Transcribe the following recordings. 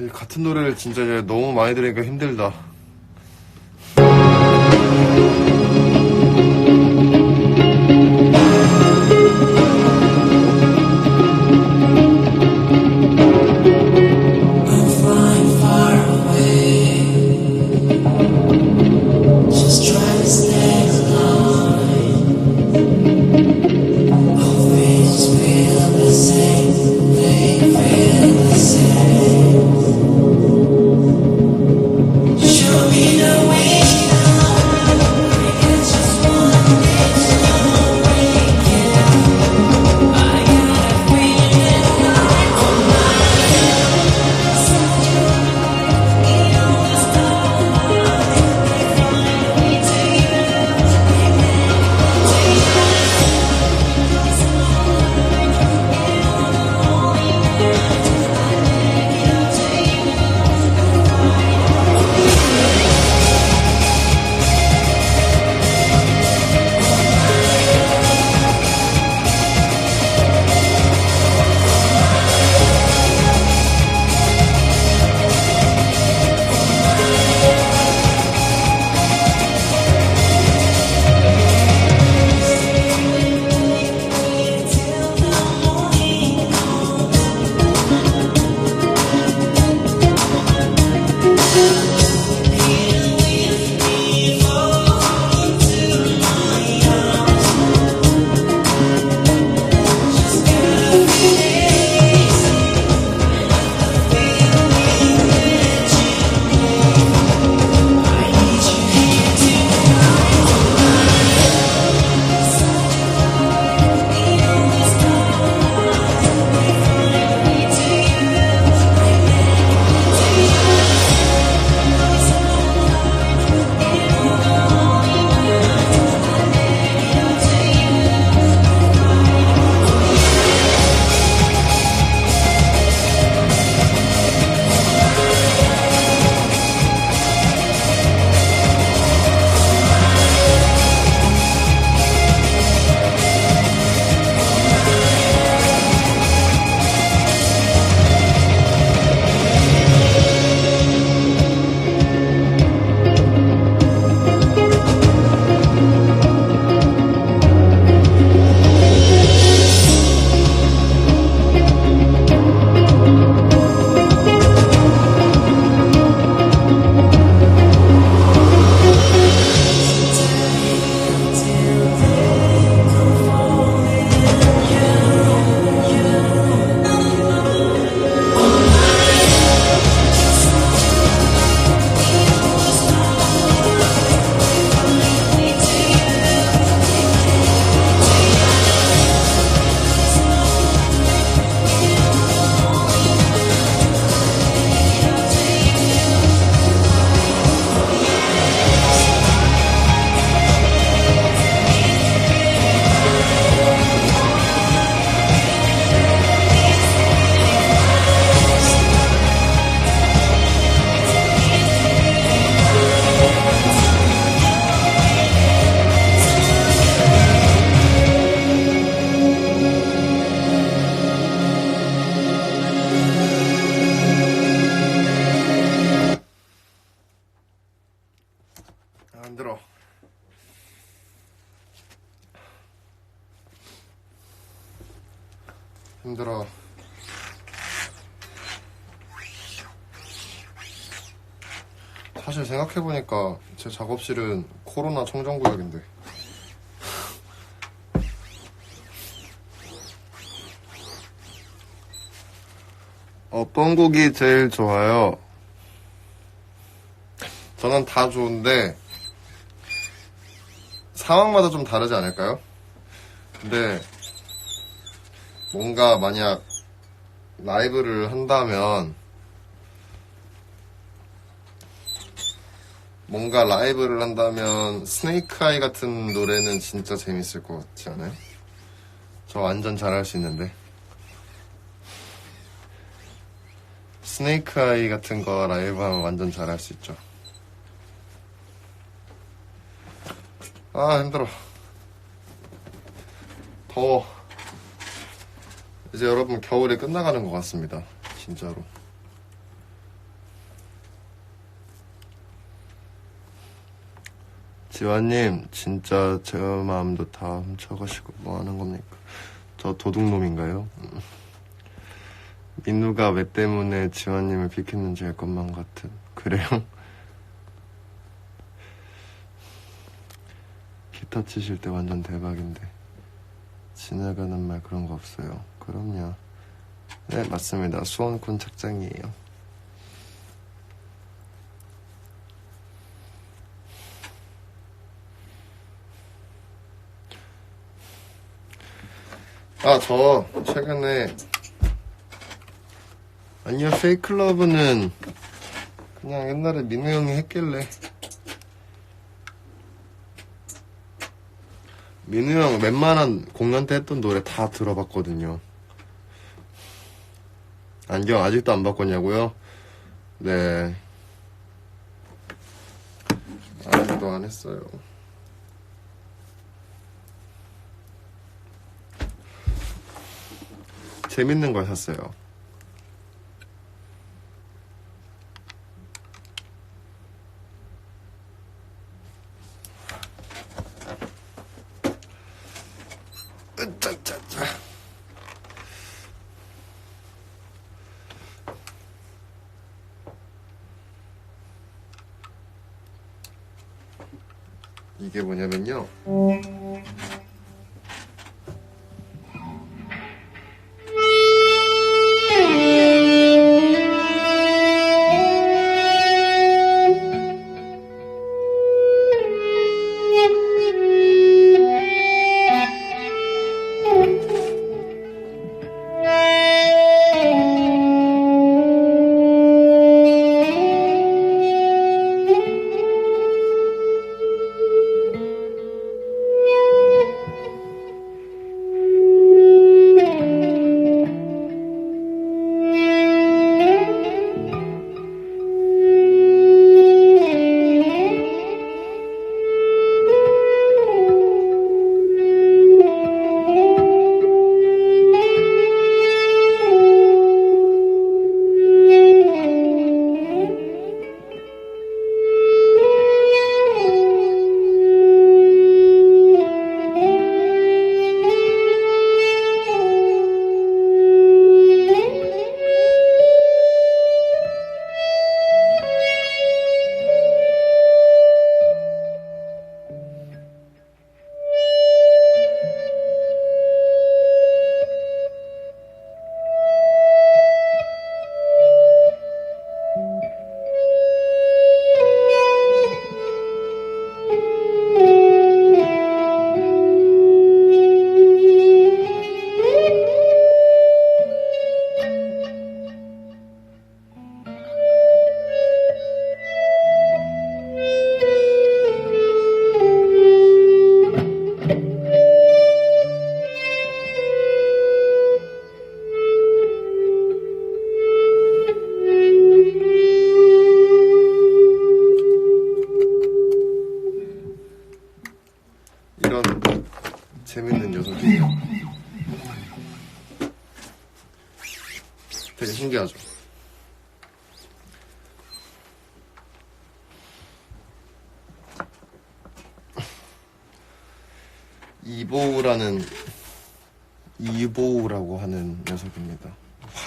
이 같은 노래를 진짜 너무 많이 들으니까 힘들다. 사실 생각해보니까 제 작업실은 코로나 청정구역인데. 어떤 곡이 제일 좋아요? 저는 다 좋은데, 상황마다 좀 다르지 않을까요? 근데 뭔가 만약 라이브를 한다면 뭔가 라이브를 한다면 스네이크 아이 같은 노래는 진짜 재밌을 것 같지 않아요? 저 완전 잘할 수 있는데. 스네이크 아이 같은 거 라이브 하면 완전 잘할 수 있죠. 아 힘들어. 더워. 이제 여러분 겨울이 끝나가는 것 같습니다. 진짜로 지환님, 진짜 제 마음도 다 훔쳐가시고 뭐 하는 겁니까? 저 도둑놈인가요? 음. 민우가 왜 때문에 지환님을 비켰는지 알 것만 같은. 그래요? 기타 치실 때 완전 대박인데. 지나가는 말 그런 거 없어요. 그럼요. 네, 맞습니다. 수원군 착장이에요. 아, 저, 최근에, 아니요, 페이클러브는, 그냥 옛날에 민우 형이 했길래. 민우 형 웬만한 공연 때 했던 노래 다 들어봤거든요. 안경 아직도 안 바꿨냐고요? 네. 아직도 안 했어요. 재밌는 걸 샀어요. 이게 뭐냐면요.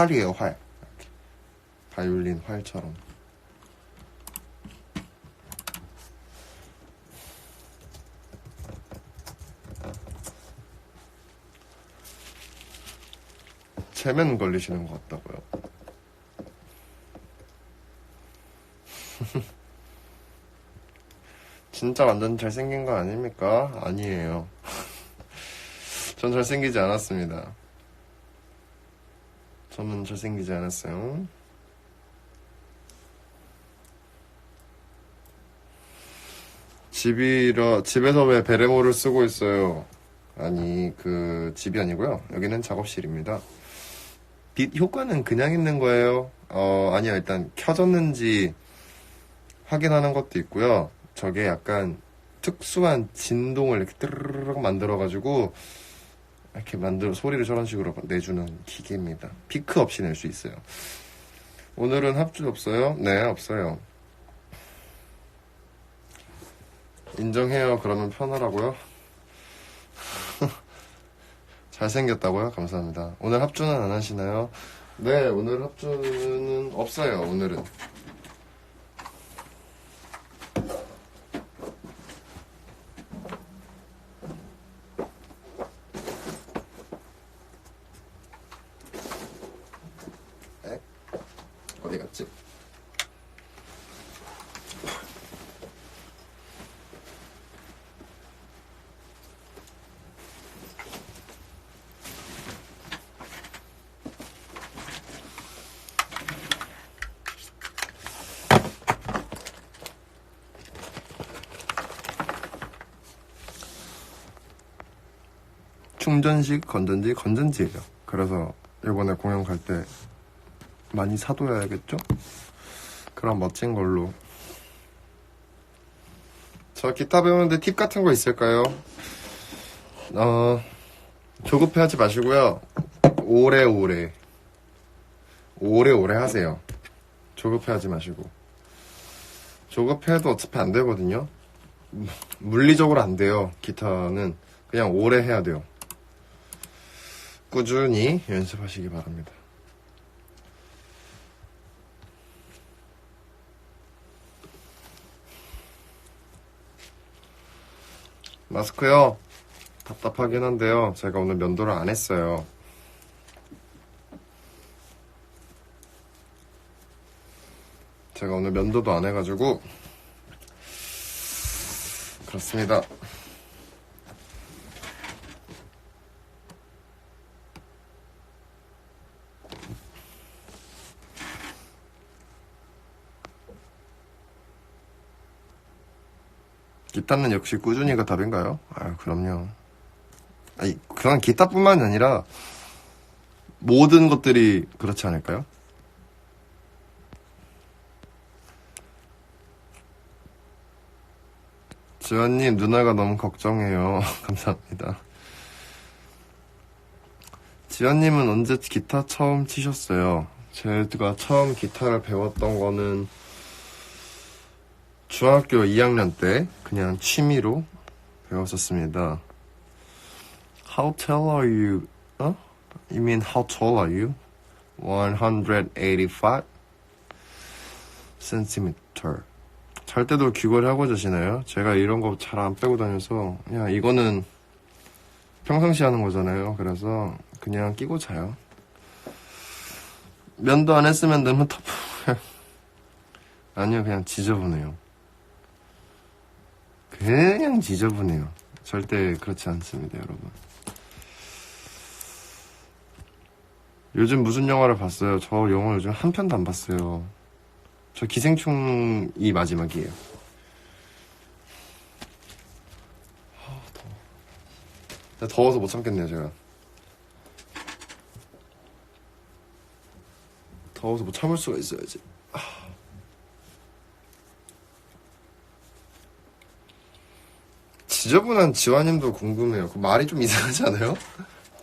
활이에요, 활. 바이올린 활처럼. 체면 걸리시는 것 같다고요. 진짜 완전 잘생긴 거 아닙니까? 아니에요. 전 잘생기지 않았습니다. 저는 잘생기지 않았어요. 집이라, 집에서 왜 베레모를 쓰고 있어요? 아니, 그, 집이 아니고요. 여기는 작업실입니다. 빛 효과는 그냥 있는 거예요. 어, 아니요. 일단 켜졌는지 확인하는 것도 있고요. 저게 약간 특수한 진동을 이렇게 뜨르르륵 만들어가지고 이렇게 만들어 소리를 저런 식으로 내주는 기계입니다. 피크 없이 낼 수 있어요. 오늘은 합주 없어요? 네, 없어요. 인정해요. 그러면 편하라고요? 잘생겼다고요? 감사합니다. 오늘 합주는 안 하시나요? 네, 오늘 합주는 없어요, 오늘은. 충전식, 건전지, 건전지예요. 그래서 이번에 공연 갈 때 많이 사둬야겠죠? 그런 멋진 걸로. 저 기타 배우는데 팁 같은 거 있을까요? 어, 조급해 하지 마시고요. 오래오래. 오래오래 하세요. 조급해 하지 마시고. 조급해도 어차피 안 되거든요. 물리적으로 안 돼요. 기타는 그냥 오래 해야 돼요. 꾸준히 연습하시기 바랍니다. 마스크요. 답답하긴 한데요. 제가 오늘 면도를 안 했어요. 제가 오늘 면도도 안 해가지고 그렇습니다. 기타는 역시 꾸준히가 답인가요? 아, 그럼요. 아니, 그냥 기타뿐만 아니라 모든 것들이 그렇지 않을까요? 지원님, 누나가 너무 걱정해요. 감사합니다. 지원님은 언제 기타 처음 치셨어요? 제가 처음 기타를 배웠던 거는 중학교 2학년 때 그냥 취미로 배웠었습니다. How tall are you? 어? You mean how tall are you? 185 centimeter. 잘 때도 귀걸이 하고 자시나요? 제가 이런 거 잘 안 빼고 다녀서 그냥 이거는 평상시 하는 거잖아요. 그래서 그냥 끼고 자요. 면도 안 했으면 너무 터프. 아니요, 그냥 지저분해요. 그냥 지저분해요. 절대 그렇지 않습니다, 여러분. 요즘 무슨 영화를 봤어요? 저 영화 요즘 한 편도 안 봤어요. 저 기생충이 마지막이에요. 아, 더워. 더워서 못 참겠네요, 제가. 더워서 못 참을 수가 있어야지. 지저분한 지화님도 궁금해요. 그 말이 좀 이상하지 않아요?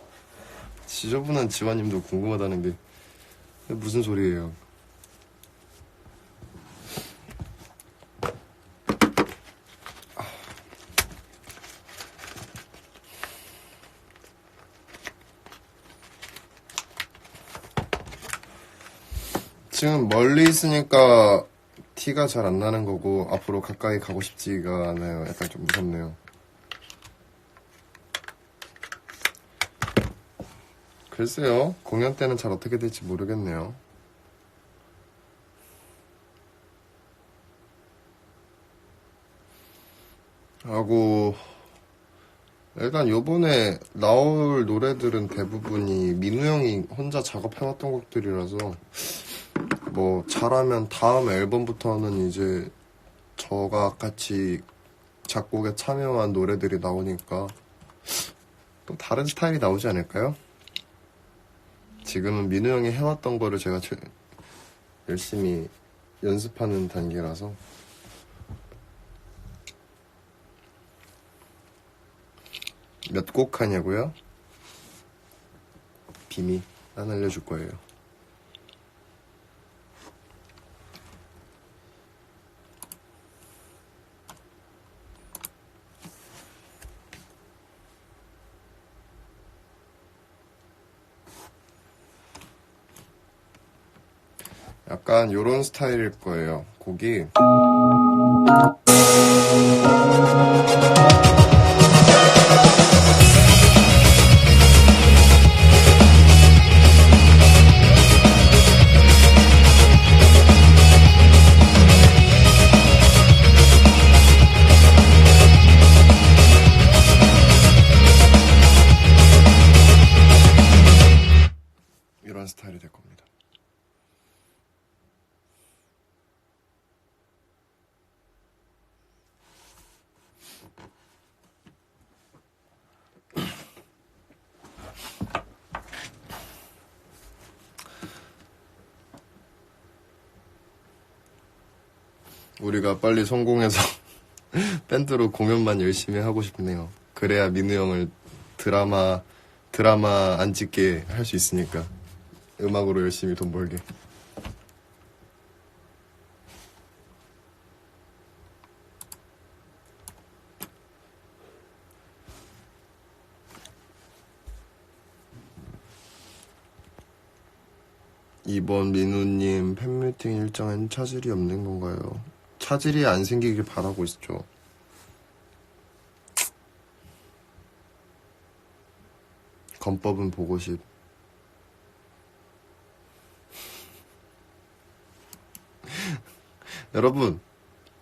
지저분한 지화님도 궁금하다는 게 무슨 소리예요? 지금 멀리 있으니까 티가 잘 안 나는 거고 앞으로 가까이 가고 싶지가 않아요. 약간 좀 무섭네요. 글쎄요. 공연 때는 잘 어떻게 될지 모르겠네요. 하고 일단 요번에 나올 노래들은 대부분이 민우 형이 혼자 작업해왔던 곡들이라서 뭐 잘하면 다음 앨범부터는 이제 저가 같이 작곡에 참여한 노래들이 나오니까 또 다른 스타일이 나오지 않을까요? 지금은 민우 형이 해왔던 거를 제가 최- 열심히 연습하는 단계라서 몇 곡 하냐고요? 비밀 안 알려줄 거예요. 약간 요런 스타일일 거예요. 곡이. 우리가 빨리 성공해서 밴드로 공연만 열심히 하고 싶네요. 그래야 민우 형을 드라마 드라마 안 찍게 할 수 있으니까 음악으로 열심히 돈 벌게. 이번 민우님 팬미팅 일정엔 차질이 없는 건가요? 차질이 안 생기길 바라고 있죠. 건법은 보고 싶. 여러분,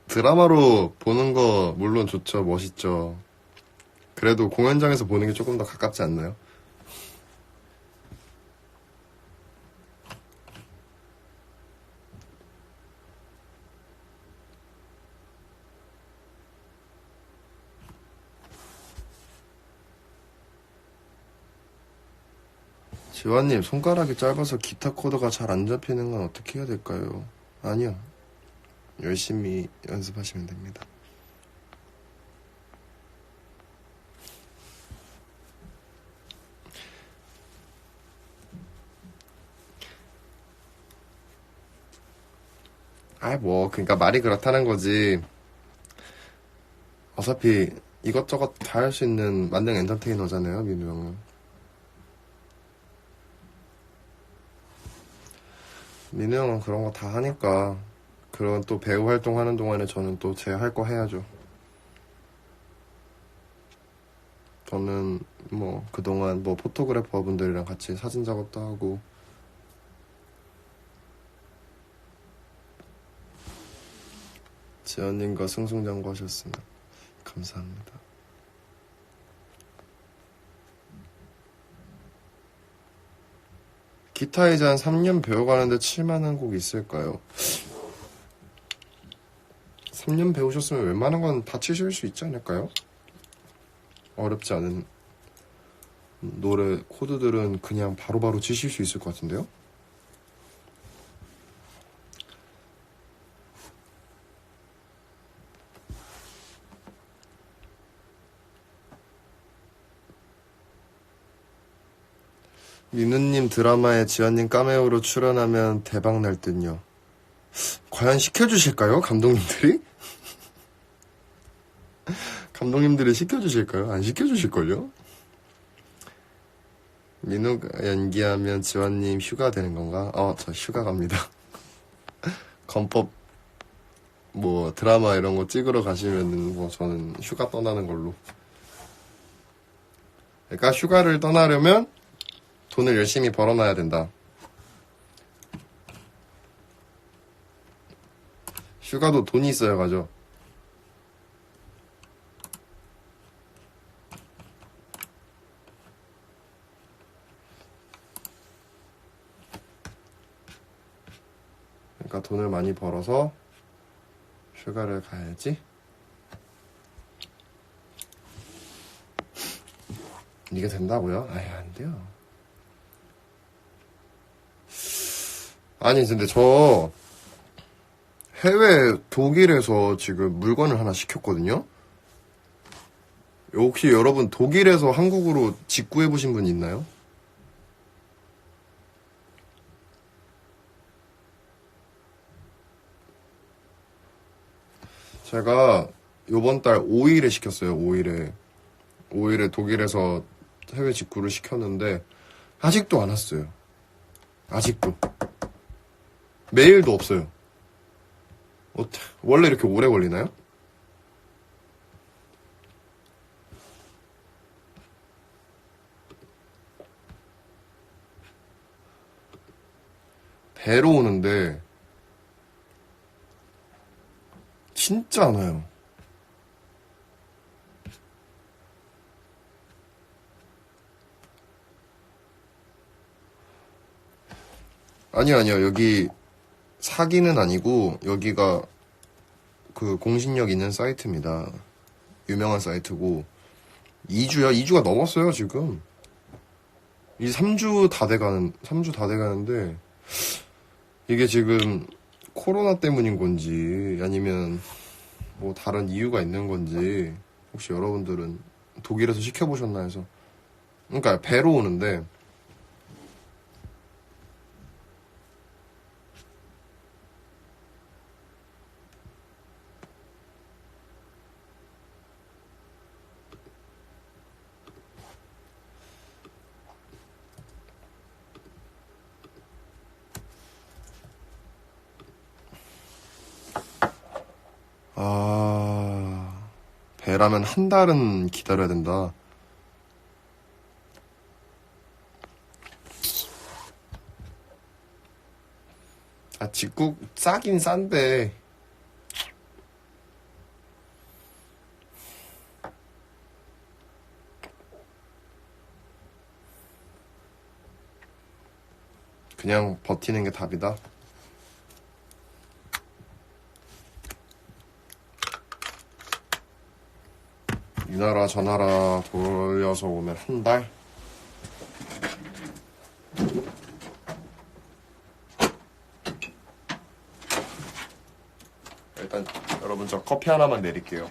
드라마로 보는 거 물론 좋죠, 멋있죠. 그래도 공연장에서 보는 게 조금 더 가깝지 않나요? 지환님, 손가락이 짧아서 기타 코드가 잘 안 잡히는 건 어떻게 해야 될까요? 아니요. 열심히 연습하시면 됩니다. 아이, 뭐, 그러니까 말이 그렇다는 거지. 어차피 이것저것 다 할 수 있는 만능 엔터테이너잖아요, 민우 형은. 민우 형은 그런 거 다 하니까 그런 또 배우 활동하는 동안에 저는 또 제 할 거 해야죠. 저는 뭐 그동안 뭐 포토그래퍼 분들이랑 같이 사진 작업도 하고 지연님과 승승장구 하셨습니다. 감사합니다. 기타 이제 한 3년 배워가는데 칠만한 곡 있을까요? 3년 배우셨으면 웬만한 건 다 치실 수 있지 않을까요? 어렵지 않은 노래 코드들은 그냥 바로바로 치실 수 있을 것 같은데요? 민우님 드라마에 지연님 카메오로 출연하면 대박 날 듯요. 과연 시켜주실까요? 감독님들이? 감독님들이 시켜주실까요? 안 시켜주실걸요? 민우가 연기하면 지환님 휴가 되는 건가? 어, 저 휴가 갑니다. 건법, 뭐, 드라마 이런 거 찍으러 가시면은, 뭐, 저는 휴가 떠나는 걸로. 그러니까 휴가를 떠나려면 돈을 열심히 벌어놔야 된다. 휴가도 돈이 있어야 가죠. 그러니까 돈을 많이 벌어서 휴가를 가야지. 이게 된다고요? 아예 안 돼요. 아니 근데 저 해외 독일에서 지금 물건을 하나 시켰거든요. 혹시 여러분 독일에서 한국으로 직구해 보신 분 있나요? 제가 요번 달 5일에 시켰어요. 5일에 5일에 독일에서 해외 직구를 시켰는데 아직도 안 왔어요. 아직도. 메일도 없어요. 어, 원래 이렇게 오래 걸리나요? 배로 오는데 진짜 안 와요. 아니요, 아니요. 여기 사기는 아니고 여기가 그 공신력 있는 사이트입니다. 유명한 사이트고 2주야? 2주가 넘었어요, 지금. 이 3주 다 돼가는 3주 다 돼가는데 이게 지금 코로나 때문인 건지 아니면 뭐 다른 이유가 있는 건지 혹시 여러분들은 독일에서 시켜보셨나 해서 그러니까 배로 오는데 배라면 한 달은 기다려야 된다. 아 직국 싸긴 싼데 그냥 버티는 게 답이다. 이 나라 저 나라 돌려서 오면 한 달? 일단 여러분 저 커피 하나만 내릴게요.